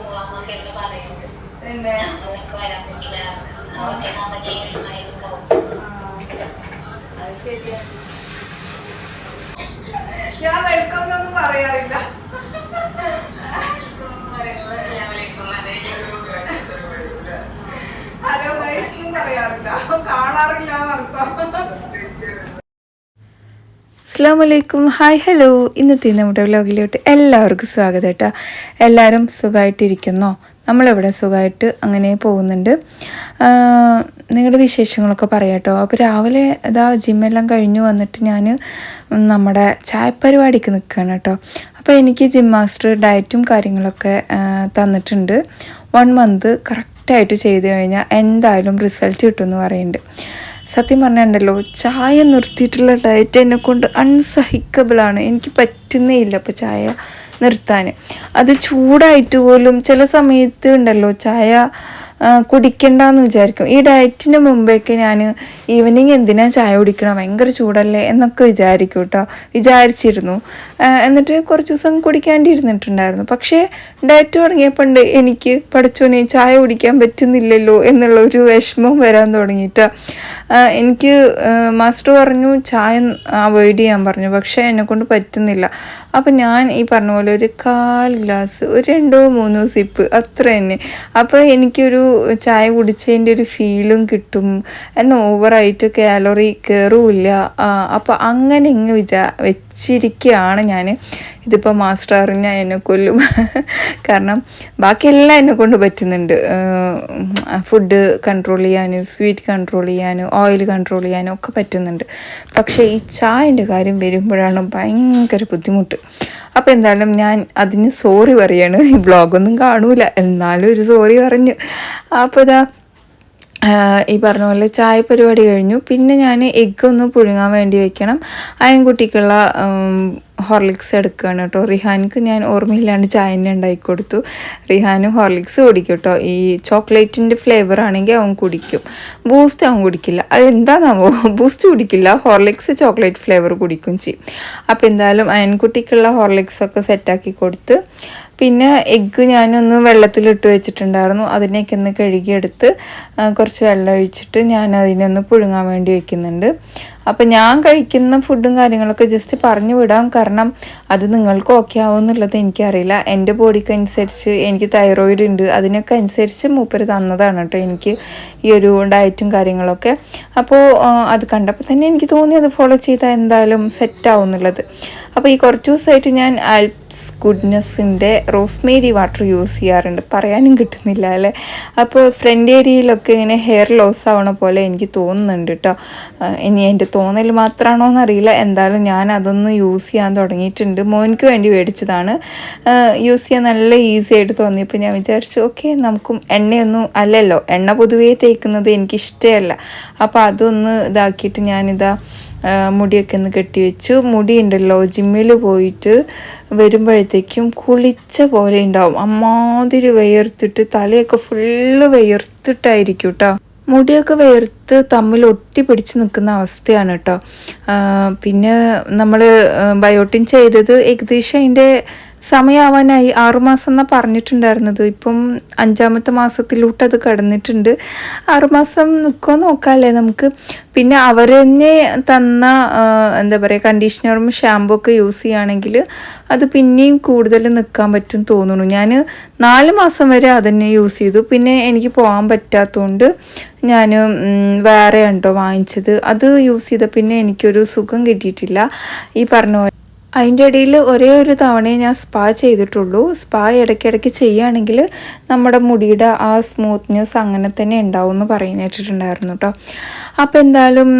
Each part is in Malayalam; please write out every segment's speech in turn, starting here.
പോവാന്നൊക്കെ ഒക്കെ പറയുന്നുണ്ട് ഞങ്ങൾക്ക് വരാൻ പറ്റില്ല ഒറ്റക്കാണെങ്കിൽ വരുമായിരുന്നു ആ, അത് ശരിയാ. ഞാൻ വെൽക്കം എന്നൊന്നും പറയാറില്ല. ഹലോ ഗൈസ് പറയാറില്ല. കാണാറില്ല എന്നർത്ഥം അസ്സാം വലൈക്കും ഹായ് ഹലോ ഇന്നത്തെ നമ്മുടെ വ്ലോഗിലോട്ട് എല്ലാവർക്കും സ്വാഗതം കേട്ടോ. എല്ലാവരും സുഖമായിട്ടിരിക്കുന്നോ നമ്മളിവിടെ സുഖമായിട്ട് അങ്ങനെ പോകുന്നുണ്ട്. നിങ്ങളുടെ വിശേഷങ്ങളൊക്കെ പറയാം കേട്ടോ. അപ്പോൾ രാവിലെ ഇതാ ജിമ്മെല്ലാം കഴിഞ്ഞു വന്നിട്ട് ഞാൻ നമ്മുടെ ചായപ്പരിപാടിക്ക് നിൽക്കുകയാണ് കേട്ടോ. അപ്പോൾ എനിക്ക് ജിം മാസ്റ്റർ ഡയറ്റും കാര്യങ്ങളൊക്കെ തന്നിട്ടുണ്ട്. വൺ മന്ത് കറക്റ്റായിട്ട് ചെയ്ത് കഴിഞ്ഞാൽ എന്തായാലും റിസൾട്ട് കിട്ടുമെന്ന് പറയുന്നുണ്ട്. സത്യം പറഞ്ഞിട്ടുണ്ടല്ലോ ചായ നിർത്തിയിട്ടുള്ള ഡയറ്റ് എന്നെ കൊണ്ട് അൺസഹിക്കബിളാണ് എനിക്ക് പറ്റുന്നേ ഇല്ല അപ്പോൾ ചായ നിർത്താൻ അത് ചൂടായിട്ട് പോലും ചില സമയത്ത് ഉണ്ടല്ലോ ചായ കുടിക്കണ്ടെന്ന് വിചാരിക്കും. ഈ ഡയറ്റിന് മുമ്പേക്ക് ഞാൻ ഈവനിങ് എന്തിനാ ചായ കുടിക്കണം? ഭയങ്കര ചൂടല്ലേ? എന്നൊക്കെ വിചാരിക്കും കേട്ടോ വിചാരിച്ചിരുന്നു. എന്നിട്ട് കുറച്ച് ദിവസം കുടിക്കാണ്ടിരുന്നിട്ടുണ്ടായിരുന്നു. പക്ഷേ ഡയറ്റ് തുടങ്ങിയപ്പോണ്ട് എനിക്ക് പഠിച്ചോനെ ചായ കുടിക്കാൻ പറ്റുന്നില്ലല്ലോ എന്നുള്ള ഒരു വിഷമം വരാൻ തുടങ്ങിയിട്ടാ. എനിക്ക് മാസ്റ്റർ പറഞ്ഞു ചായ അവോയ്ഡ് ചെയ്യാൻ പറഞ്ഞു. പക്ഷേ എന്നെക്കൊണ്ട് പറ്റുന്നില്ല. അപ്പം ഞാൻ ഈ പറഞ്ഞ പോലെ ഒരു കാൽ ഗ്ലാസ് ഒരു രണ്ടോ മൂന്നോ സിപ്പ് അത്ര തന്നെ. അപ്പോൾ എനിക്കൊരു ചായ കുടിച്ചതിന്റെ ഒരു ഫീലും കിട്ടും. എന്നാൽ ഓവറായിട്ട് കാലറി കയറുമില്ല അപ്പോൾ അങ്ങനെ ഇങ്ങ് വിചാ വെച്ചിരിക്കുകയാണ് ഞാൻ ഇതിപ്പോൾ മാസ്റ്റർ അറിഞ്ഞാൽ എന്നെ കൊല്ലും. കാരണം ബാക്കിയെല്ലാം എന്നെ കൊണ്ട് പറ്റുന്നുണ്ട്. ഫുഡ് കൺട്രോൾ ചെയ്യാൻ സ്വീറ്റ് കൺട്രോൾ ചെയ്യാൻ ഓയിൽ കൺട്രോൾ ചെയ്യാനും ഒക്കെ പറ്റുന്നുണ്ട്. പക്ഷേ ഈ ചായന്റെ കാര്യം വരുമ്പോഴാണ് ഭയങ്കര ബുദ്ധിമുട്ട്. അപ്പോൾ എന്തായാലും ഞാൻ അതിന് സോറി പറയാണ്. ഈ ബ്ലോഗൊന്നും കാണൂല. എന്നാലും ഒരു സോറി പറഞ്ഞു. അപ്പോൾ ഇതാ ഈ പറഞ്ഞ പോലെ ചായ പരിപാടി കഴിഞ്ഞു. പിന്നെ ഞാൻ എഗ്ഗ് ഒന്ന് പുഴുങ്ങാൻ വേണ്ടി വെക്കണം. അയൻകുട്ടിക്കുള്ള ഹോർലിക്സ് എടുക്കുകയാണ് കേട്ടോ. റിഹാൻക്ക് ഞാൻ ഓർമ്മയില്ലാണ്ട് ചായ തന്നെ ഉണ്ടാക്കി കൊടുത്തു. റിഹാനും ഹോർലിക്സ് കുടിക്കും കേട്ടോ. ഈ ചോക്ലേറ്റിന്റെ ഫ്ലേവർ ആണെങ്കിൽ അവൻ കുടിക്കും. ബൂസ്റ്റ് അവൻ കുടിക്കില്ല. അതെന്താണെന്നാവോ ബൂസ്റ്റ് കുടിക്കില്ല. ഹോർലിക്സ് ചോക്ലേറ്റ് ഫ്ലേവർ കുടിക്കും ചെയ്യും. അപ്പോൾ എന്തായാലും അയൻകുട്ടിക്കുള്ള ഹോർലിക്സൊക്കെ സെറ്റാക്കി കൊടുത്ത് പിന്നെ എഗ്ഗ് ഞാനൊന്ന് വെള്ളത്തിലിട്ട് വെച്ചിട്ടുണ്ടായിരുന്നു. അതിനെയൊക്കെ ഒന്ന് കഴുകിയെടുത്ത് കുറച്ച് വെള്ളം ഒഴിച്ചിട്ട് ഞാൻ അതിനൊന്ന് പുഴുങ്ങാൻ വേണ്ടി വെക്കുന്നുണ്ട്. അപ്പം ഞാൻ കഴിക്കുന്ന ഫുഡും കാര്യങ്ങളൊക്കെ ജസ്റ്റ് പറഞ്ഞു വിടാം. കാരണം അത് നിങ്ങൾക്ക് ഓക്കെ ആവുമെന്നുള്ളത് എനിക്കറിയില്ല. എന്റെ ബോഡിക്ക് അനുസരിച്ച് എനിക്ക് തൈറോയിഡ് ഉണ്ട്. അതിനൊക്കെ അനുസരിച്ച് മൂപ്പര് തന്നതാണ് കേട്ടോ എനിക്ക് ഈ ഒരു ഡയറ്റും കാര്യങ്ങളൊക്കെ. അപ്പോൾ അത് കണ്ടപ്പോൾ തന്നെ എനിക്ക് തോന്നി അത് ഫോളോ ചെയ്താൽ എന്തായാലും സെറ്റാവും എന്നുള്ളത് അപ്പോൾ ഈ കുറച്ച് ദിവസമായിട്ട് ഞാൻ ആൽപ്സ് ഗുഡ്നെസ്സിന്റെ റോസ്മേരി വാട്ടർ യൂസ് ചെയ്യാറുണ്ട്. പറയാനും കിട്ടുന്നില്ല അല്ലേ? അപ്പോൾ ഫ്രണ്ട് ഏരിയയിലൊക്കെ ഇങ്ങനെ ഹെയർ ലോസ് ആവണ പോലെ എനിക്ക് തോന്നുന്നുണ്ട് കേട്ടോ ഇനി എന്റെ തോന്നൽ മാത്രമാണോ എന്നറിയില്ല. എന്തായാലും ഞാൻ അതൊന്ന് യൂസ് ചെയ്യാൻ തുടങ്ങിയിട്ടുണ്ട്. മോനിക്ക് വേണ്ടി മേടിച്ചതാണ് യൂസ് ചെയ്യാൻ നല്ല ഈസി ആയിട്ട് തോന്നിയപ്പോൾ ഞാൻ വിചാരിച്ചു ഓക്കെ നമുക്കും എണ്ണയൊന്നും അല്ലല്ലോ. എണ്ണ പൊതുവേ തേക്കുന്നത് എനിക്കിഷ്ടമല്ല. അപ്പോൾ അതൊന്ന് ഇതാക്കിയിട്ട് ഞാനിതാ മുടിയൊക്കെ ഒന്ന് കെട്ടിവെച്ചു. മുടി ഉണ്ടല്ലോ ജിമ്മിൽ പോയിട്ട് വരുമ്പോഴത്തേക്കും കുളിച്ച പോലെ ഉണ്ടാവും. അമ്മാതിരി വിയർത്തിട്ട് തലയൊക്കെ ഫുള്ള് വിയർത്തിട്ടായിരിക്കും കേട്ടോ മുടിയൊക്കെ വേർത്ത് തമ്മിൽ ഒട്ടി പിടിച്ച് നിൽക്കുന്ന അവസ്ഥയാണ് കേട്ടോ. പിന്നെ നമ്മൾ ബയോട്ടിൻ ചെയ്തത് ഏകദേശം അതിന്റെ സമയമാവാനായി ആറുമാസം എന്നാണ് പറഞ്ഞിട്ടുണ്ടായിരുന്നത്. ഇപ്പം അഞ്ചാമത്തെ മാസത്തിലോട്ട് അത് കടന്നിട്ടുണ്ട്. ആറുമാസം നിൽക്കുമോ നോക്കാമല്ലേ നമുക്ക്? പിന്നെ അവർ തന്നെ തന്ന എന്താ പറയുക കണ്ടീഷണറും ഷാമ്പൂ ഒക്കെ യൂസ് ചെയ്യുകയാണെങ്കിൽ അത് പിന്നെയും കൂടുതൽ നിൽക്കാൻ പറ്റും തോന്നുന്നു. ഞാൻ നാല് മാസം വരെ അതന്നെ യൂസ് ചെയ്തു. പിന്നെ എനിക്ക് പോകാൻ പറ്റാത്തതുകൊണ്ട് ഞാൻ വേറെ ഉണ്ടോ വാങ്ങിച്ചത്. അത് യൂസ് ചെയ്ത പിന്നെ എനിക്കൊരു സുഖം കിട്ടിയിട്ടില്ല. ഈ പറഞ്ഞ അതിന്റെ ഇടയിൽ ഒരേ ഒരു തവണയെ ഞാൻ സ്പാ ചെയ്തിട്ടുള്ളൂ. സ്പാ ഇടയ്ക്കിടയ്ക്ക് ചെയ്യുകയാണെങ്കിൽ നമ്മുടെ മുടിയുടെ ആ സ്മൂത്ത്നെസ് അങ്ങനെ തന്നെ ഉണ്ടാവും എന്ന് പറയുന്നിട്ടുണ്ടായിരുന്നു കേട്ടോ അപ്പോൾ എന്തായാലും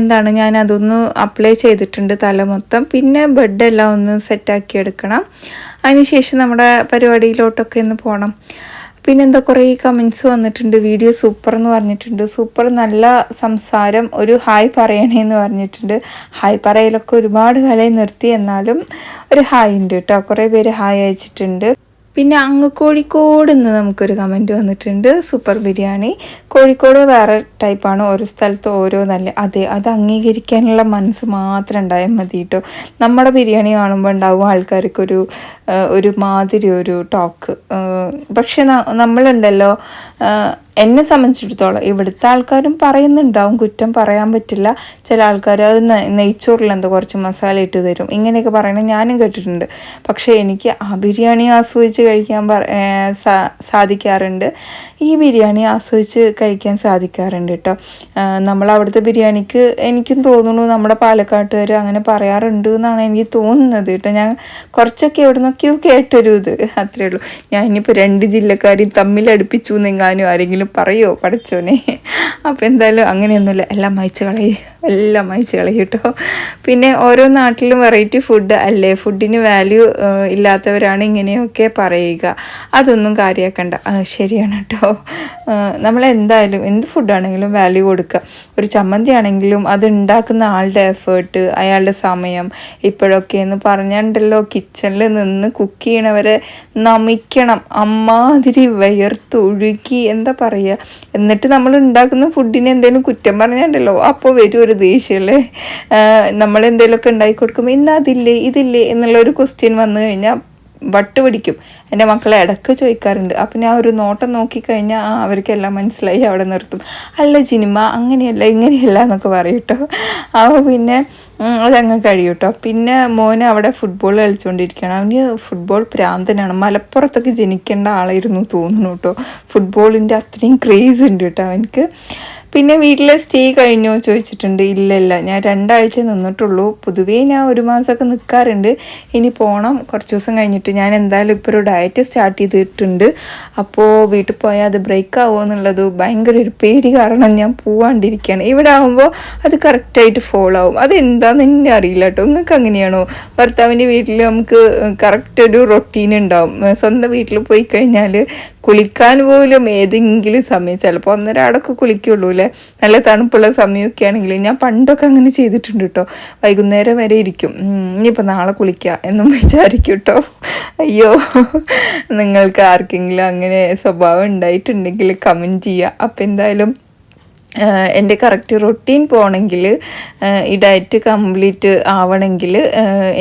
എന്താണ് ഞാൻ അതൊന്ന് അപ്ലൈ ചെയ്തിട്ടുണ്ട് തല മൊത്തം. പിന്നെ ബെഡെല്ലാം ഒന്ന് സെറ്റാക്കി എടുക്കണം. അതിനുശേഷം നമ്മുടെ പരിപാടിയിലോട്ടൊക്കെ ഒന്ന് പോകണം. പിന്നെന്താ കുറേ കമൻസ് വന്നിട്ടുണ്ട്. വീഡിയോ സൂപ്പർ എന്ന് പറഞ്ഞിട്ടുണ്ട്. സൂപ്പർ നല്ല സംസാരം ഒരു ഹായ് പറയണേ എന്ന് പറഞ്ഞിട്ടുണ്ട്. ഹായ് പറയലൊക്കെ ഒരുപാട് കലയെ നിർത്തി എന്നാലും ഒരു ഹായ് ഉണ്ട് കേട്ടോ. കുറേ പേര് ഹായ് അയച്ചിട്ടുണ്ട്. പിന്നെ അങ്ങ് കോഴിക്കോട് നിന്ന് നമുക്കൊരു കമന്റ് വന്നിട്ടുണ്ട്. സൂപ്പർ ബിരിയാണി കോഴിക്കോട് വേറെ ടൈപ്പാണ് ഓരോ സ്ഥലത്ത് ഓരോ നല്ല അതെ അത് അംഗീകരിക്കാനുള്ള മനസ്സ് മാത്രം ഉണ്ടായാൽ മതി കേട്ടോ നമ്മുടെ ബിരിയാണി കാണുമ്പോൾ ഉണ്ടാവും ആൾക്കാർക്കൊരു ഒരു മാതിരി ഒരു ടോക്ക് പക്ഷെ നമ്മളുണ്ടല്ലോ എന്നെ സംബന്ധിച്ചിടത്തോളം ഇവിടുത്തെ ആൾക്കാരും പറയുന്നുണ്ടാവും കുറ്റം പറയാൻ പറ്റില്ല. ചില ആൾക്കാർ അത് നെയ്ച്ചോറിൽ എന്തോ കുറച്ച് മസാല ഇട്ട് തരും. ഇങ്ങനെയൊക്കെ പറയണത് ഞാനും കേട്ടിട്ടുണ്ട്. പക്ഷേ എനിക്ക് ആ ബിരിയാണി ആസ്വദിച്ച് കഴിക്കാൻ സാധിക്കാറുണ്ട്. ഈ ബിരിയാണി ആസ്വദിച്ച് കഴിക്കാൻ സാധിക്കാറുണ്ട് കേട്ടോ. നമ്മൾ അവിടുത്തെ ബിരിയാണിക്ക് എനിക്കും തോന്നുന്നു നമ്മുടെ പാലക്കാട്ടുകാർ അങ്ങനെ പറയാറുണ്ട് എന്നാണ് എനിക്ക് തോന്നുന്നത് കേട്ടോ. ഞാൻ കുറച്ചൊക്കെ എവിടെ നിന്നൊക്കെയോ കേട്ടൊരു ഇത്. അത്രേ ഉള്ളൂ. ഞാൻ ഇനിയിപ്പോൾ രണ്ട് ജില്ലക്കാരെയും തമ്മിൽ അടുപ്പിച്ചു എന്നെങ്ങാനും ആരെങ്കിലും പറയോ പഠിച്ചോനെ. അപ്പോൾ എന്തായാലും അങ്ങനെയൊന്നുമില്ല. എല്ലാം മായ്ച്ച് കളയും. എല്ലാം അയച്ചു കളയും കേട്ടോ. പിന്നെ ഓരോ നാട്ടിലും വെറൈറ്റി ഫുഡ് അല്ലേ? ഫുഡിന് വാല്യൂ ഇല്ലാത്തവരാണ് ഇങ്ങനെയൊക്കെ പറയുക. അതൊന്നും കാര്യമാക്കണ്ട ശരിയാണ് കേട്ടോ. നമ്മളെന്തായാലും എന്ത് ഫുഡാണെങ്കിലും വാല്യൂ കൊടുക്കുക ഒരു ചമ്മന്തി ആണെങ്കിലും അത് ഉണ്ടാക്കുന്ന ആളുടെ എഫേർട്ട് അയാളുടെ സമയം ഇപ്പോഴൊക്കെ എന്ന് പറഞ്ഞാണ്ടല്ലോ കിച്ചണിൽ നിന്ന് കുക്ക് ചെയ്യണവരെ നമിക്കണം. അമ്മാതിരി വിയർത്തൊഴുകി എന്താ പറയുക എന്നിട്ട് നമ്മൾ ഉണ്ടാക്കുന്ന ഫുഡിന് എന്തെങ്കിലും കുറ്റം പറഞ്ഞാണ്ടല്ലോ അപ്പോൾ വരും ഒരു ദേഷ്യമല്ലേ? നമ്മൾ എന്തെങ്കിലുമൊക്കെ ഉണ്ടാക്കി കൊടുക്കുമ്പോൾ ഇന്ന് അതില്ലേ ഇതില്ലേ എന്നുള്ള ഒരു ക്വസ്റ്റ്യൻ വന്നു കഴിഞ്ഞാൽ വട്ട് പിടിക്കും. എന്റെ മക്കളെ ഇടയ്ക്ക് ചോദിക്കാറുണ്ട്. അപ്പം ഞാൻ ഒരു നോട്ടം നോക്കിക്കഴിഞ്ഞാൽ ആ അവർക്കെല്ലാം മനസ്സിലായി അവിടെ നിർത്തും. അല്ല ജിനിമ അങ്ങനെയല്ല ഇങ്ങനെയല്ല എന്നൊക്കെ പറയും അപ്പോൾ പിന്നെ അതങ്ങ് കഴിയൂട്ടോ. പിന്നെ മോന് അവിടെ ഫുട്ബോൾ കളിച്ചുകൊണ്ടിരിക്കുകയാണ് അവന് ഫുട്ബോൾ പ്രാന്തനാണ്. മലപ്പുറത്തൊക്കെ ജനിക്കേണ്ട ആളായിരുന്നു തോന്നുന്നു കേട്ടോ. ഫുട്ബോളിന്റെ അത്രയും ക്രേസ് ഉണ്ട് കേട്ടോ അവനക്ക് പിന്നെ വീട്ടിലെ സ്റ്റേ കഴിഞ്ഞോ ചോദിച്ചിട്ടുണ്ട്. ഇല്ല ഇല്ല. ഞാൻ രണ്ടാഴ്ച നിന്നിട്ടുള്ളൂ. പൊതുവേ ഞാൻ ഒരു മാസമൊക്കെ നിൽക്കാറുണ്ട് ഇനി പോകണം കുറച്ച് ദിവസം കഴിഞ്ഞിട്ട് ഞാൻ എന്തായാലും ഇപ്പോൾ ഒരു ഡയറ്റ് സ്റ്റാർട്ട് ചെയ്തിട്ടുണ്ട്. അപ്പോൾ വീട്ടിൽ പോയാൽ അത് ബ്രേക്ക് ആവുമോ എന്നുള്ളത് ഭയങ്കര ഒരു പേടി കാരണം ഞാൻ പോവാണ്ടിരിക്കുകയാണ്. ഇവിടെ ആകുമ്പോൾ അത് കറക്റ്റായിട്ട് ഫോളോ ആവും. അത് എന്താണെന്ന് എന്നെ അറിയില്ല കേട്ടോ. നിങ്ങൾക്ക് അങ്ങനെയാണോ? ഭർത്താവിന്റെ വീട്ടിൽ നമുക്ക് കറക്റ്റ് ഒരു റൊട്ടീൻ ഉണ്ടാവും. സ്വന്തം വീട്ടിൽ പോയി കഴിഞ്ഞാൽ കുളിക്കാൻ പോലും ഏതെങ്കിലും സമയം ചിലപ്പോൾ ഒന്നരാടൊക്കെ കുളിക്കുള്ളൂ അല്ലേ? നല്ല തണുപ്പുള്ള സമയമൊക്കെ ആണെങ്കിൽ ഞാൻ പണ്ടൊക്കെ അങ്ങനെ ചെയ്തിട്ടുണ്ട് കേട്ടോ. വൈകുന്നേരം വരെ ഇരിക്കും. ഇനിയിപ്പോൾ നാളെ കുളിക്കുക എന്നും വിചാരിക്കും കേട്ടോ. അയ്യോ നിങ്ങൾക്ക് ആർക്കെങ്കിലും അങ്ങനെ സ്വഭാവം ഉണ്ടായിട്ടുണ്ടെങ്കിൽ കമന്റ് ചെയ്യുക അപ്പം എന്തായാലും എന്റെ കറക്റ്റ് റൊട്ടീൻ പോകണമെങ്കിൽ ഈ ഡയറ്റ് കംപ്ലീറ്റ് ആവണമെങ്കിൽ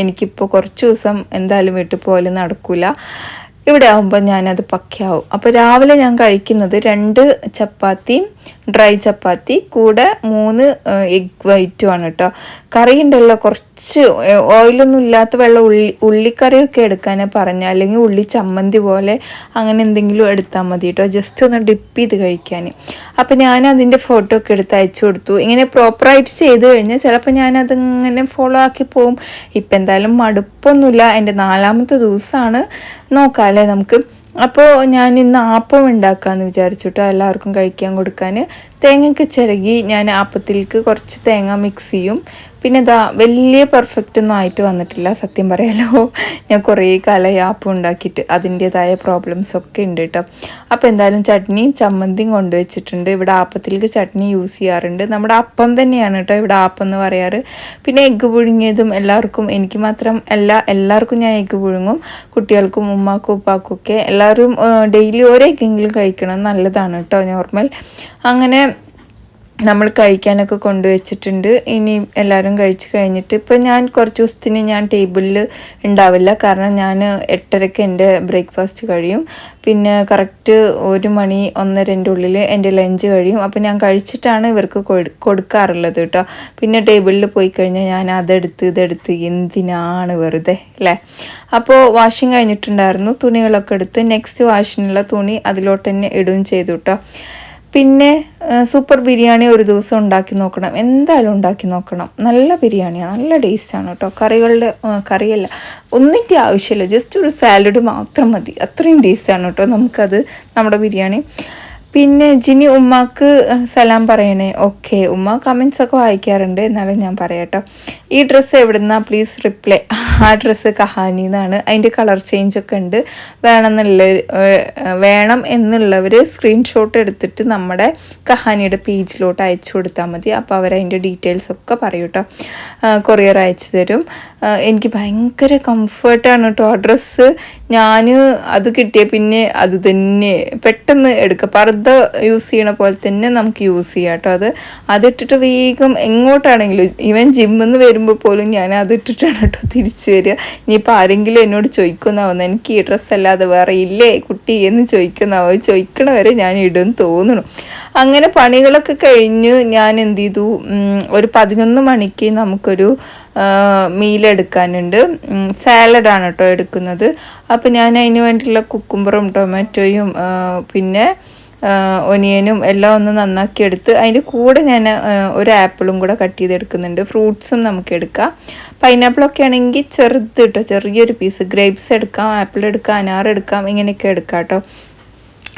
എനിക്കിപ്പോൾ കുറച്ച് ദിവസം എന്തായാലും വീട്ടിൽ പോലും നടക്കില്ല. ഇവിടെ ആകുമ്പോൾ ഞാനത് പക്കയാവും. അപ്പോൾ രാവിലെ ഞാൻ കഴിക്കുന്നത് രണ്ട് ചപ്പാത്തിയും ഡ്രൈ ചപ്പാത്തി കൂടെ മൂന്ന് എഗ് വൈറ്റുമാണ് കേട്ടോ കറി ഉണ്ടല്ലോ കുറച്ച് ഓയിലൊന്നും ഇല്ലാത്ത വെള്ളം ഉള്ളി ഉള്ളിക്കറിയൊക്കെ എടുക്കാനേ പറഞ്ഞ. അല്ലെങ്കിൽ ഉള്ളി ചമ്മന്തി പോലെ അങ്ങനെ എന്തെങ്കിലും എടുത്താൽ മതി കേട്ടോ ജസ്റ്റ് ഒന്ന് ഡിപ്പ് ചെയ്ത് കഴിക്കാൻ അപ്പോൾ ഞാൻ അതിന്റെ ഫോട്ടോ ഒക്കെ എടുത്ത് അയച്ചു കൊടുത്തു. ഇങ്ങനെ പ്രോപ്പറായിട്ട് ചെയ്ത് കഴിഞ്ഞാൽ ചിലപ്പോൾ ഞാനത് ഇങ്ങനെ ഫോളോ ആക്കി പോവും ഇപ്പം എന്തായാലും മടുപ്പൊന്നുമില്ല. എന്റെ നാലാമത്തെ ദിവസമാണ്. നോക്കാമല്ലേ നമുക്ക്? അപ്പോൾ ഞാൻ ഇന്ന് ആപ്പം ഉണ്ടാക്കാമെന്ന് വിചാരിച്ചിട്ട് എല്ലാവർക്കും കഴിക്കാൻ കൊടുക്കാൻ തേങ്ങയ്ക്ക് ചിരകി ഞാൻ ആപ്പത്തിലേക്ക് കുറച്ച് തേങ്ങ മിക്സ് ചെയ്യും. പിന്നെ ഇതാ വലിയ പെർഫെക്റ്റ് ഒന്നും ആയിട്ട് വന്നിട്ടില്ല സത്യം പറയാലോ. ഞാൻ കുറേ കാലം ആപ്പ് ഉണ്ടാക്കിയിട്ട് അതിന്റേതായ പ്രോബ്ലംസ് ഒക്കെ ഉണ്ട് കേട്ടോ അപ്പോൾ എന്തായാലും ചട്നിയും ചമ്മന്തിയും കൊണ്ടുവച്ചിട്ടുണ്ട് ഇവിടെ ആപ്പത്തിലേക്ക് ചട്നി യൂസ് ചെയ്യാറുണ്ട്. നമ്മുടെ അപ്പം തന്നെയാണ് കേട്ടോ ഇവിടെ ആപ്പം എന്ന് പറയാറ്. പിന്നെ എഗ്ഗ് പുഴുങ്ങിയതും എല്ലാവർക്കും എനിക്ക് മാത്രം എല്ലാ എല്ലാവർക്കും ഞാൻ എഗ്ഗ് പുഴുങ്ങും. കുട്ടികൾക്കും ഉമ്മാക്കും ഉപ്പാക്കും ഒക്കെ എല്ലാവരും ഡെയിലി ഓരോ എഗ്ഗെങ്കിലും കഴിക്കണം. നല്ലതാണ് കേട്ടോ നോർമൽ അങ്ങനെ നമ്മൾ കഴിക്കാനൊക്കെ കൊണ്ടുവച്ചിട്ടുണ്ട്. ഇനി എല്ലാവരും കഴിച്ച് കഴിഞ്ഞിട്ട് ഇപ്പം ഞാൻ കുറച്ച് ദിവസത്തിന് ഞാൻ ടേബിളിൽ ഉണ്ടാവില്ല. കാരണം ഞാൻ എട്ടരയ്ക്ക് എന്റെ ബ്രേക്ക്ഫാസ്റ്റ് കഴിയും. പിന്നെ കറക്റ്റ് ഒരു മണി ഒന്നരന്റെ ഉള്ളിൽ എന്റെ ലഞ്ച് കഴിയും. അപ്പോൾ ഞാൻ കഴിച്ചിട്ടാണ് ഇവർക്ക് കൊടുക്കാറുള്ളത് കേട്ടോ. പിന്നെ ടേബിളിൽ പോയി കഴിഞ്ഞാൽ ഞാൻ അതെടുത്ത് ഇതെടുത്ത് എന്തിനാണ് വെറുതെ അല്ലേ? അപ്പോൾ വാഷിങ് കഴിഞ്ഞിട്ടുണ്ടായിരുന്നു. തുണികളൊക്കെ എടുത്ത് നെക്സ്റ്റ് വാഷിനുള്ള തുണി അതിലോട്ട് തന്നെ ഇടുകയും ചെയ്തു കേട്ടോ. പിന്നെ സൂപ്പർ ബിരിയാണി ഒരു ദിവസം ഉണ്ടാക്കി നോക്കണം. എന്തായാലും ഉണ്ടാക്കി നോക്കണം. നല്ല ബിരിയാണിയാണ് നല്ല ടേസ്റ്റാണ് കേട്ടോ കറികളുടെ കറിയല്ല. ഒന്നിന്റെ ആവശ്യമില്ല. ജസ്റ്റ് ഒരു സാലഡ് മാത്രം മതി. അത്രയും ടേസ്റ്റാണ് കേട്ടോ നമുക്കത് നമ്മുടെ ബിരിയാണി. പിന്നെ ജിനി ഉമ്മാക്ക് സലാം പറയണേ. ഓക്കെ ഉമ്മ കമൻസ് ഒക്കെ വായിക്കാറുണ്ട്. എന്നാലും ഞാൻ പറയാട്ടോ ഈ ഡ്രസ്സ് എവിടുന്നാ? പ്ലീസ് റിപ്ലൈ ആ ഡ്രസ്സ് കഹാനി എന്നാണ് അതിന്റെ കളർ ചേഞ്ച് ഒക്കെ ഉണ്ട്. വേണമെന്നുള്ള വേണം എന്നുള്ളവർ സ്ക്രീൻഷോട്ട് എടുത്തിട്ട് നമ്മുടെ കഹാനിയുടെ പേജിലോട്ട് അയച്ചു കൊടുത്താൽ മതി. അപ്പോൾ അവർ അതിന്റെ ഡീറ്റെയിൽസ് ഒക്കെ പറയും കേട്ടോ കൊറിയർ അയച്ചു തരും. എനിക്ക് ഭയങ്കര കംഫർട്ടാണ് കേട്ടോ ആ ഡ്രസ്സ് ഞാൻ അത് കിട്ടിയ പിന്നെ അത് തന്നെ പെട്ടെന്ന് എടുക്കുക പർദ്ദ യൂസ് ചെയ്യണ പോലെ തന്നെ നമുക്ക് യൂസ് ചെയ്യാം കേട്ടോ. അത് അതിട്ടിട്ട് വേഗം എങ്ങോട്ടാണെങ്കിലും ഈവൻ ജിമ്മിൽ നിന്ന് വരുമ്പോൾ പോലും ഞാൻ അതിട്ടിട്ടാണ് കേട്ടോ തിരിച്ചു വരിക. ഇനിയിപ്പോൾ ആരെങ്കിലും എന്നോട് ചോദിക്കുന്നാവുന്ന എനിക്ക് ഈ ഡ്രസ്സ് അല്ലാതെ വേറെ ഇല്ലേ കുട്ടി എന്ന് ചോദിക്കുന്നാവോ ചോദിക്കണ വരെ ഞാൻ ഇടും തോന്നുന്നു. അങ്ങനെ പണികളൊക്കെ കഴിഞ്ഞ് ഞാൻ എന്ത് ചെയ്തു? ഒരു പതിനൊന്ന് മണിക്ക് നമുക്കൊരു മീൽ എടുക്കാനുണ്ട്. സാലഡാണ് കേട്ടോ എടുക്കുന്നത്. അപ്പോൾ ഞാൻ അതിന് വേണ്ടിയുള്ള കുക്കുംബറും ടൊമാറ്റോയും പിന്നെ ഒനിയനും എല്ലാം ഒന്ന് നന്നാക്കി എടുത്ത് അതിന്റെ കൂടെ ഞാൻ ഒരു ആപ്പിളും കൂടെ കട്ട് ചെയ്തെടുക്കുന്നുണ്ട്. ഫ്രൂട്ട്സും നമുക്ക് എടുക്കാം. പൈനാപ്പിളൊക്കെ ആണെങ്കിൽ ചെറുത് കേട്ടോ ചെറിയൊരു പീസ്. ഗ്രേപ്സ് എടുക്കാം ആപ്പിൾ എടുക്കാം അനാർ എടുക്കാം ഇങ്ങനെയൊക്കെ എടുക്കാം കേട്ടോ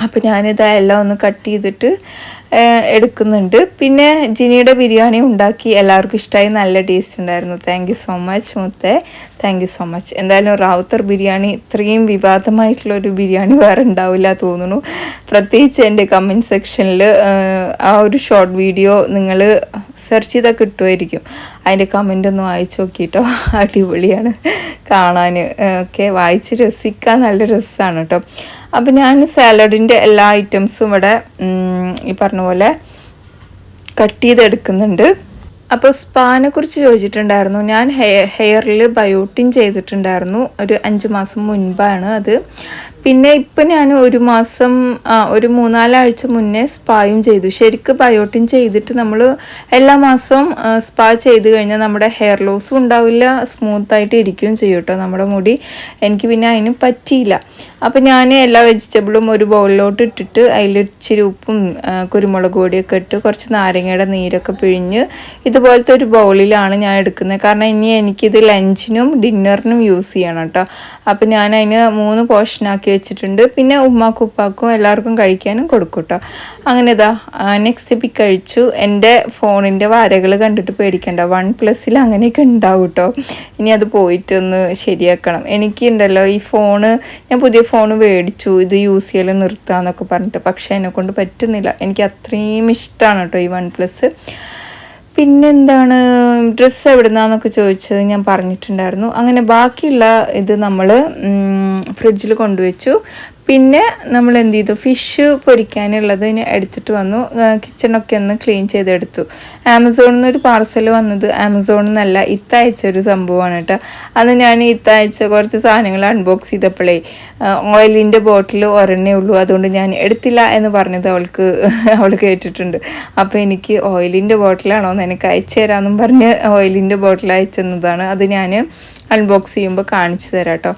അപ്പോൾ ഞാനിത് എല്ലാം ഒന്ന് കട്ട് ചെയ്തിട്ട് എടുക്കുന്നുണ്ട്. പിന്നെ ജിനിയുടെ ബിരിയാണി ഉണ്ടാക്കി എല്ലാവർക്കും ഇഷ്ടമായി നല്ല ടേസ്റ്റ് ഉണ്ടായിരുന്നു. താങ്ക് സോ മച്ച് മുത്തേ. താങ്ക് സോ മച്ച് എന്തായാലും റാവുത്തർ ബിരിയാണി ഇത്രയും വിവാദമായിട്ടുള്ള ഒരു ബിരിയാണി വേറെ ഉണ്ടാവില്ല തോന്നുന്നു. പ്രത്യേകിച്ച് എന്റെ കമന്റ് സെക്ഷനിൽ ആ ഒരു ഷോർട്ട് വീഡിയോ നിങ്ങൾ സെർച്ച് ചെയ്താൽ കിട്ടുമായിരിക്കും. അതിന്റെ കമന്റ് ഒന്ന് വായിച്ചു നോക്കിയിട്ടോ അടിപൊളിയാണ് കാണാൻ ഒക്കെ വായിച്ച് രസിക്കാൻ നല്ല രസമാണ് കേട്ടോ അപ്പോൾ ഞാൻ സാലഡിന്റെ എല്ലാ ഐറ്റംസും ഇവിടെ ഈ പറഞ്ഞ പോലെ കട്ട് ചെയ്തെടുക്കുന്നുണ്ട്. അപ്പോൾ സ്പാനെ കുറിച്ച് ചോദിച്ചിട്ടുണ്ടായിരുന്നു. ഞാൻ ഹെയർ ഹെയറിൽ ബയോട്ടിൻ ചെയ്തിട്ടുണ്ടായിരുന്നു. ഒരു അഞ്ച് മാസം മുൻപാണ് അത്. പിന്നെ ഇപ്പം ഞാൻ ഒരു മാസം ഒരു മൂന്നാലാഴ്ച മുന്നേ സ്പായും ചെയ്തു. ശരിക്ക് ബയോട്ടിൻ ചെയ്തിട്ട് നമ്മൾ എല്ലാ മാസവും സ്പാ ചെയ്ത് കഴിഞ്ഞാൽ നമ്മുടെ ഹെയർ ലോസും ഉണ്ടാവില്ല സ്മൂത്തായിട്ട് ഇരിക്കുകയും ചെയ്യും കേട്ടോ നമ്മുടെ മുടി. എനിക്ക് പിന്നെ അതിന് പറ്റിയില്ല. അപ്പം ഞാൻ എല്ലാ വെജിറ്റബിളും ഒരു ബൗളിലോട്ട് ഇട്ടിട്ട് അതിലിച്ചിരി ഉപ്പും കുരുമുളക് പൊടിയൊക്കെ ഇട്ട് കുറച്ച് നാരങ്ങയുടെ നീരൊക്കെ പിഴിഞ്ഞ് ഇതുപോലത്തെ ഒരു ബൗളിലാണ് ഞാൻ എടുക്കുന്നത്. കാരണം ഇനി എനിക്കിത് ലഞ്ചിനും ഡിന്നറിനും യൂസ് ചെയ്യണം കേട്ടോ. അപ്പം ഞാൻ അതിന് മൂന്ന് പോർഷനാക്കി വെച്ചിട്ടുണ്ട്. പിന്നെ ഉമ്മാക്കും ഉപ്പാക്കും എല്ലാവർക്കും കഴിക്കാനും കൊടുക്കും കേട്ടോ അങ്ങനെ ഇതാ നെക്സ്റ്റ് പിക്ക് കഴിച്ചു. എന്റെ ഫോണിന്റെ വാരകൾ കണ്ടിട്ട് പേടിക്കണ്ട. വൺ പ്ലസ്സിൽ അങ്ങനെയൊക്കെ ഉണ്ടാവും കേട്ടോ ഇനി അത് പോയിട്ടൊന്ന് ശരിയാക്കണം. എനിക്കുണ്ടല്ലോ ഈ ഫോണ് ഞാൻ പുതിയ ഫോൺ മേടിച്ചു. ഇത് യൂസ് ചെയ്യൽ നിർത്താമെന്നൊക്കെ പറഞ്ഞിട്ട്. പക്ഷേ എന്നെ കൊണ്ട് പറ്റുന്നില്ല. എനിക്ക് അത്രയും ഇഷ്ടമാണ് കേട്ടോ ഈ വൺ പ്ലസ് പിന്നെന്താണ് ഡ്രസ്സ് എവിടുന്നാന്നൊക്കെ ചോദിച്ചത് ഞാൻ പറഞ്ഞിട്ടുണ്ടായിരുന്നു. അങ്ങനെ ബാക്കിയുള്ള ഇത് നമ്മൾ ഫ്രിഡ്ജിൽ കൊണ്ടുവച്ചു. പിന്നെ നമ്മൾ എന്ത് ചെയ്തു? ഫിഷ് പൊരിക്കാനുള്ളത് എടുത്തിട്ട് വന്നു. കിച്ചണൊക്കെ ഒന്ന് ക്ലീൻ ചെയ്തെടുത്തു. ആമസോണിൽ നിന്ന് ഒരു പാർസൽ വന്നത് ആമസോണിൽ നിന്നല്ല ഇത്ത അയച്ച ഒരു സംഭവമാണ് കേട്ടോ. അത് ഞാൻ ഇത്ത അയച്ച കുറച്ച് സാധനങ്ങൾ അൺബോക്സ് ചെയ്തപ്പോഴേ ഓയിലിന്റെ ബോട്ടിൽ ഒരെണ്ണേ ഉള്ളൂ. അതുകൊണ്ട് ഞാൻ എടുത്തില്ല എന്ന് പറഞ്ഞത് അവൾക്ക് അവൾ കേട്ടിട്ടുണ്ട്. അപ്പോൾ എനിക്ക് ഓയിലിന്റെ ബോട്ടിലാണോ എന്ന് എനിക്ക് അയച്ചു തരാമെന്നും പറഞ്ഞ് ഓയിലിന്റെ ബോട്ടിൽ അയച്ചെന്നതാണ് അത് ഞാൻ അൺബോക്സ് ചെയ്യുമ്പോൾ കാണിച്ചു തരാം കേട്ടോ.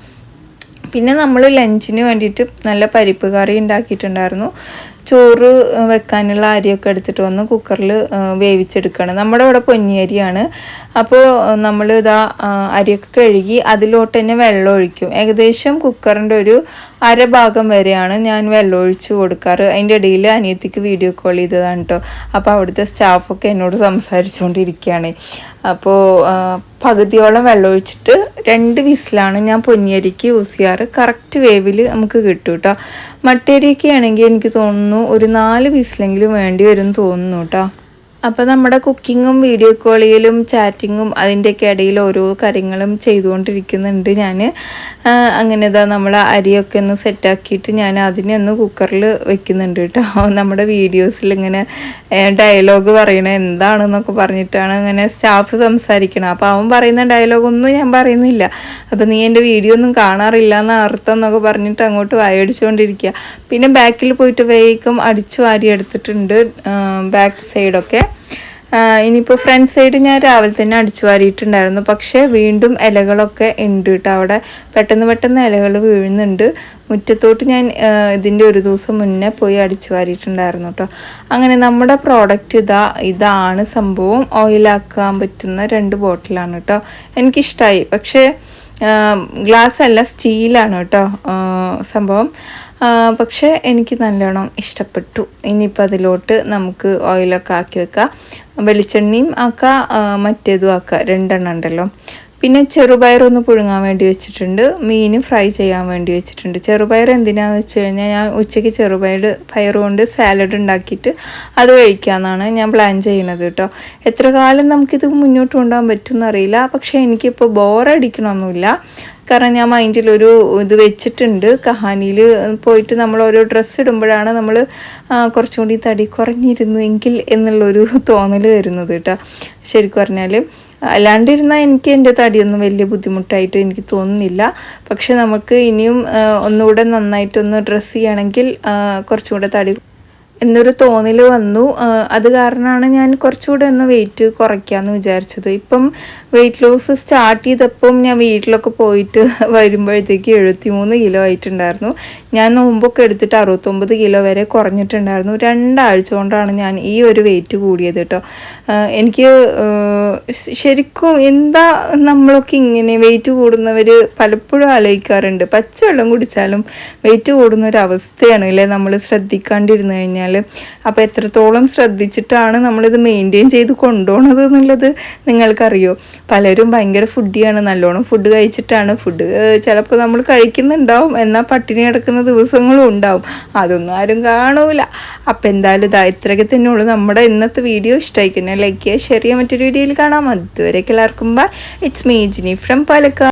പിന്നെ നമ്മൾ ലഞ്ചിന് വേണ്ടിയിട്ട് നല്ല പരിപ്പ് കറി ഉണ്ടാക്കിയിട്ടുണ്ടായിരുന്നു. ചോറ് വെക്കാനുള്ള അരിയൊക്കെ എടുത്തിട്ട് വന്ന് കുക്കറിൽ വേവിച്ചെടുക്കുകയാണ്. നമ്മുടെ ഇവിടെ പൊന്നിയരിയാണ്. അപ്പോൾ നമ്മൾ ഇതാ അരിയൊക്കെ കഴുകി അതിലോട്ട് തന്നെ വെള്ളം ഒഴിക്കും. ഏകദേശം കുക്കറിന്റെ ഒരു അരഭാഗം വരെയാണ് ഞാൻ വെള്ളം ഒഴിച്ച് കൊടുക്കാറ്. അതിന്റെ ഇടയിൽ അനിയത്തിക്ക് വീഡിയോ കോൾ ചെയ്തതാണ് കേട്ടോ അപ്പോൾ അവിടുത്തെ സ്റ്റാഫൊക്കെ എന്നോട് സംസാരിച്ചുകൊണ്ടിരിക്കുകയാണ് അപ്പോൾ പകുതിയോളം വെള്ളമൊഴിച്ചിട്ട് രണ്ട് വിസിലാണ് ഞാൻ പൊന്നിയരിക്ക് യൂസ് ചെയ്യാറ്. കറക്റ്റ് വേവിൽ നമുക്ക് കിട്ടും കേട്ടോ. മട്ടേരിയൊക്കെ ആണെങ്കിൽ എനിക്ക് തോന്നുന്നു ഒരു നാല് വിസിലെങ്കിലും വേണ്ടി വരും തോന്നുന്നു കേട്ടോ. അപ്പോൾ നമ്മുടെ കുക്കിങ്ങും വീഡിയോ കോളിലും ചാറ്റിങ്ങും അതിന്റെയൊക്കെ ഇടയിൽ ഓരോ കാര്യങ്ങളും ചെയ്തുകൊണ്ടിരിക്കുന്നുണ്ട് ഞാൻ അങ്ങനെ ഇതാ നമ്മൾ അരിയൊക്കെ ഒന്ന് സെറ്റാക്കിയിട്ട് ഞാൻ അതിനെ ഒന്ന് കുക്കറിൽ വെക്കുന്നുണ്ട് കേട്ടോ. നമ്മുടെ വീഡിയോസിൽ ഇങ്ങനെ ഡയലോഗ് പറയണ എന്താണെന്നൊക്കെ പറഞ്ഞിട്ടാണ് അങ്ങനെ സ്റ്റാഫ് സംസാരിക്കണം. അപ്പോൾ അവൻ പറയുന്ന ഡയലോഗൊന്നും ഞാൻ പറയുന്നില്ല. അപ്പോൾ നീ എന്റെ വീഡിയോ ഒന്നും കാണാറില്ല എന്ന അർത്ഥം എന്നൊക്കെ പറഞ്ഞിട്ട് അങ്ങോട്ട് വായടിച്ചുകൊണ്ടിരിക്കുക പിന്നെ ബാക്കിൽ പോയിട്ട് വേഗം അടിച്ചു വാരി എടുത്തിട്ടുണ്ട് ബാക്ക് സൈഡൊക്കെ ഇനിയിപ്പോൾ ഫ്രണ്ട് സൈഡ് ഞാൻ രാവിലെ തന്നെ അടിച്ചു വാരിയിട്ടുണ്ടായിരുന്നു. പക്ഷേ വീണ്ടും ഇലകളൊക്കെ ഉണ്ട് കേട്ടോ. അവിടെ പെട്ടെന്ന് പെട്ടെന്ന് ഇലകൾ വീഴുന്നുണ്ട്. മുറ്റത്തോട്ട് ഞാൻ ഇതിന്റെ ഒരു ദിവസം മുന്നേ പോയി അടിച്ചു വാരിയിട്ടുണ്ടായിരുന്നു കേട്ടോ. അങ്ങനെ നമ്മുടെ പ്രോഡക്റ്റ് ഇതാ ഇതാണ് സംഭവം. ഓയിലാക്കാൻ പറ്റുന്ന രണ്ട് ബോട്ടിലാണ് കേട്ടോ. എനിക്കിഷ്ടമായി പക്ഷേ ഗ്ലാസ് അല്ല സ്റ്റീലാണ് കേട്ടോ സംഭവം. പക്ഷേ എനിക്ക് നല്ലോണം ഇഷ്ടപ്പെട്ടു. ഇനിയിപ്പോൾ അതിലോട്ട് നമുക്ക് ഓയിലൊക്കെ ആക്കി വെക്കാം. വെളിച്ചെണ്ണയും ആക്കാം മറ്റേതും ആക്കാം. രണ്ടെണ്ണം ഉണ്ടല്ലോ. പിന്നെ ചെറുപയറൊന്ന് പുഴുങ്ങാൻ വേണ്ടി വെച്ചിട്ടുണ്ട്. മീൻ ഫ്രൈ ചെയ്യാൻ വേണ്ടി വെച്ചിട്ടുണ്ട്. ചെറുപയർ എന്തിനാന്ന് വെച്ച് കഴിഞ്ഞാൽ ഞാൻ ഉച്ചയ്ക്ക് ചെറുപയർ പയർ കൊണ്ട് സാലഡ് ഉണ്ടാക്കിയിട്ട് അത് കഴിക്കാമെന്നാണ് ഞാൻ പ്ലാൻ ചെയ്യണത് കേട്ടോ എത്ര കാലം നമുക്കിത് മുന്നോട്ട് കൊണ്ടുപോകാൻ പറ്റുമെന്നറിയില്ല. പക്ഷേ എനിക്കിപ്പോൾ ബോറടിക്കണമൊന്നുമില്ല കാരണം ഞാൻ മൈൻഡിലൊരു ഇത് വെച്ചിട്ടുണ്ട്. കഹാനിയിൽ പോയിട്ട് നമ്മൾ ഓരോ ഡ്രസ്സ് ഇടുമ്പോഴാണ് നമ്മൾ കുറച്ചും കൂടി തടി കുറഞ്ഞിരുന്നു എങ്കിൽ എന്നുള്ളൊരു തോന്നൽ വരുന്നത് കേട്ടോ. ശരിക്കും പറഞ്ഞാൽ അല്ലാണ്ടിരുന്നാൽ എനിക്ക് എന്റെ തടിയൊന്നും വലിയ ബുദ്ധിമുട്ടായിട്ട് എനിക്ക് തോന്നുന്നില്ല. പക്ഷെ നമുക്ക് ഇനിയും ഒന്നുകൂടെ നന്നായിട്ടൊന്ന് ഡ്രസ്സ് ചെയ്യണമെങ്കിൽ കുറച്ചും കൂടെ തടി എന്നൊരു തോന്നൽ വന്നു. അത് കാരണമാണ് ഞാൻ കുറച്ചുകൂടെ ഒന്ന് വെയിറ്റ് കുറയ്ക്കാമെന്ന് വിചാരിച്ചത്. ഇപ്പം വെയിറ്റ് ലോസ് സ്റ്റാർട്ട് ചെയ്തപ്പം ഞാൻ വീട്ടിലൊക്കെ പോയിട്ട് വരുമ്പോഴത്തേക്ക് എഴുപത്തി മൂന്ന് കിലോ ആയിട്ടുണ്ടായിരുന്നു. ഞാൻ നോമ്പൊക്കെ എടുത്തിട്ട് അറുപത്തൊമ്പത് കിലോ വരെ കുറഞ്ഞിട്ടുണ്ടായിരുന്നു. രണ്ടാഴ്ച കൊണ്ടാണ് ഞാൻ ഈ ഒരു വെയിറ്റ് കൂടിയത് കേട്ടോ. എനിക്ക് ശരിക്കും എന്താ നമ്മളൊക്കെ ഇങ്ങനെ വെയിറ്റ് കൂടുന്നവർ പലപ്പോഴും ആലോചിക്കാറുണ്ട്. പച്ചവെള്ളം കുടിച്ചാലും വെയിറ്റ് കൂടുന്ന ഒരു അവസ്ഥയാണ് അല്ലേ? നമ്മൾ ശ്രദ്ധിക്കാണ്ടിരുന്നു കഴിഞ്ഞാൽ അപ്പോൾ എത്രത്തോളം ശ്രദ്ധിച്ചിട്ടാണ് നമ്മളിത് മെയിന്റെയിൻ ചെയ്ത് കൊണ്ടുപോകണത് എന്നുള്ളത് നിങ്ങൾക്കറിയോ? പലരും ഭയങ്കര ഫുഡിയാണ് നല്ലോണം ഫുഡ് കഴിച്ചിട്ടാണ്. ഫുഡ് ചിലപ്പോൾ നമ്മൾ കഴിക്കുന്നുണ്ടാവും എന്നാൽ പട്ടിണി കിടക്കുന്ന ദിവസങ്ങളും ഉണ്ടാവും. അതൊന്നും ആരും കാണൂല. അപ്പം എന്തായാലും ഇതാ ഇത്രയൊക്കെ തന്നെയുള്ളൂ. നമ്മുടെ ഇന്നത്തെ വീഡിയോ ഇഷ്ടമായിക്കുന്നത് ലൈക്ക് ചെയ്യുക ഷെയർ ചെയ്യാൻ മറ്റൊരു വീഡിയോയിൽ കാണാം. അതുവരേക്ക് എല്ലാവർക്കും bye it's me Jini from Palakkad